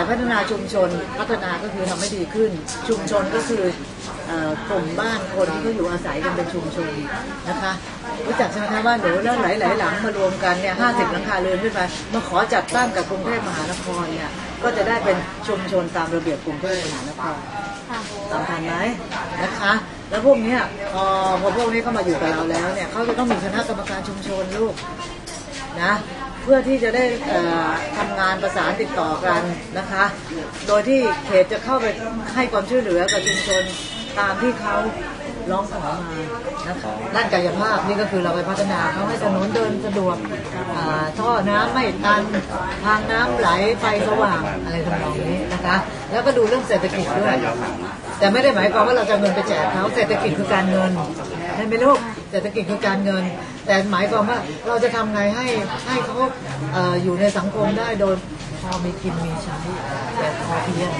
ชุมชนพัฒนาก็คือทำให้ดีขึ้น ชุมชนก็คือเอ่อกลุ่มบ้านคนที่เขาอยู่อาศัยกันเป็นชุมชนนะคะรู้จักใช่ไหมคะว่าหนูแล้วหลาย ๆ หลังมารวมกันเนี่ยห้าสิบหลังคาเรือนขึ้นไปมาขอจัดตั้งกับกรุงเทพมหานครเนี่ยก็จะได้เป็นชุมชนตามระเบียบกรุงเทพมหานครค่ะตามทันไหมนะคะ แล้วพวกเนี้ยพอพอพวกนี้เข้ามาอยู่กับเราแล้วเนี่ยเขาจะต้องมีคณะกรรมการชุมชนลูกนะเพื่อที่จะได้เอ่อทำงานประสานติดต่อกันนะคะ โดยที่เขตจะเข้าไปให้ความช่วยเหลือกับชุมชนตามที่เขาร้องขอมานะคะด้านกายภาพนี่ก็คือเราไปพัฒนาเขาให้ถนนเดินสะดวกอ่าท่อน้ำไม่ตันทางน้ำไหลไฟสว่างอะไรทำนองนี้นะคะ แล้วก็ดูเรื่องเศรษฐกิจด้วยแต่ไม่ได้หมายความว่าเราจะเอาเงินไปแจกเขาเศรษฐกิจคือการเงินใช่ไหมลูกเศรษฐกิจคือการเงิน แต่หมายความว่าเราจะทำไงให้ให้เขาเอ่ออยู่ในสังคมได้โดยพอมีกินมีใช้แบบพอเพียง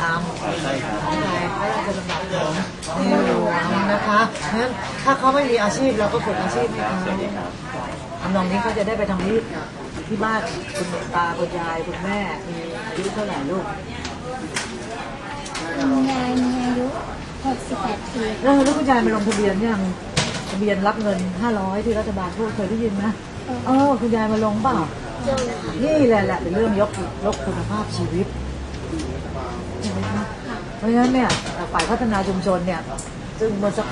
ตามของในพระราชดำรัสของในหลวงนะคะเพราะฉะนั้นถ้าเขาไม่มีอาชีพเราก็ฝึกอาชีพให้เขาทำนองนี้เขาจะได้ไปทำที่ที่บ้านคุณตาคุณยายคุณแม่มีอายุเท่าไหร่ลูกคุณยายมีอายุ 68 ปีแล้วแล้วคุณยายมาลงทะเบียนยังทะ เบียนรับเงิน 500 ที่รัฐบาลพูดเคยได้ยินไหมเออคุณยายมาลงเปล่าเจ้าค่ะนี่แหละแหละเป็นเรื่องยกยกคุณภาพชีวิตใช่ไหมคะเพราะฉะนั้นเนี่ยฝ่ายพัฒนาชุมชนเนี่ย ซึ่งเมื่อสัก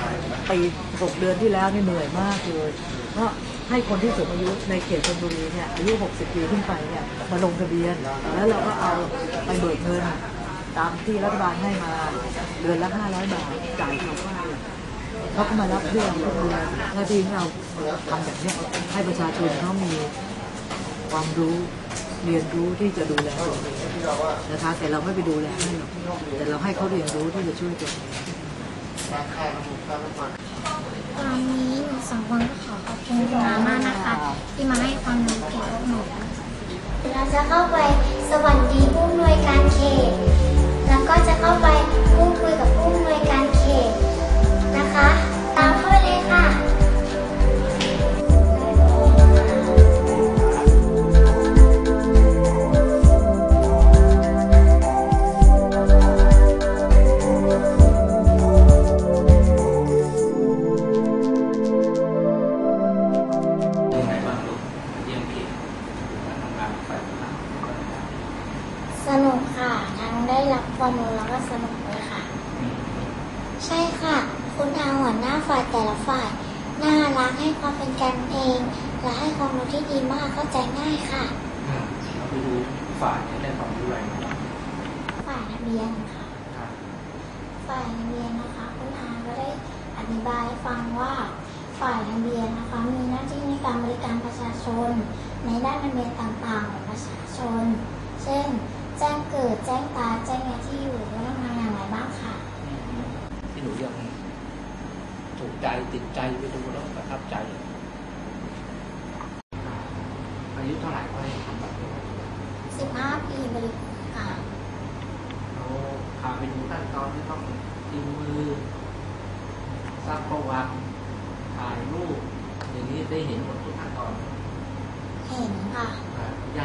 ปีหกเดือนที่แล้วนี่เหนื่อยมากเลยเพราะให้คนที่สูงอายุในเขตชลบุรีเนี่ยอายุ 60 ปีขึ้นไปเนี่ยมาลงทะเบียน แล้วเราก็เอาไปเบิกเงินตามที่รัฐบาลให้มาเดือนละ 500 บาทจ่ายเขาก็ เขาก็มารับเรื่องหน้าที่เราทำแบบนี้ให้ประชาชนเขามีความรู้เรียนรู้ที่จะดูแลตัวเองนะคะ แต่เราไม่ไปดูแลให้หรอกแต่เราให้เขาเรียนรู้ที่จะช่วยตัวเองตอนนี้หนูสองคนก็ขอขอบคุณคุณอามากนะคะ ที่มาให้ความรู้เกี่ยวกับหนูเราจะเข้าไปสวัสดีผู้ ได้รับความรู้แล้วก็สนุกเลยค่ะ ใช่ค่ะ คุณอาหัวหน้าฝ่ายแต่ละฝ่ายน่ารักให้ความเป็นกันเอง และให้ความรู้ที่ดีมากเข้าใจง่ายค่ะเราไปดูฝ่ายที่ได้ความรู้อะไรมาบ้างฝ่ายทะเบียนค่ะครับฝ่ายทะเบียนนะคะคุณอาก็ได้อธิบายให้ฟังว่าฝ่ายทะเบียนนะคะมีหน้าที่ในการบริการประชาชน ในด้านทะเบียนต่างๆของประชาชน เช่น แจ้งเกิด แจ้งตายแจ้งย้ายที่อยู่ว่าต้องทำอย่างไรบ้างค่ะ ที่หนูยังถูกใจติดใจไปดูแล้วประทับใจอายุเท่าไหร่ก็ให้ทำแบบนี้15ปีบริการเราพาไปดูขั้นตอนที่ต้องติมมือซักประวัติถ่ายรูปอย่างนี้ได้เห็นหมดทุกขั้นตอน เห็นค่ะอ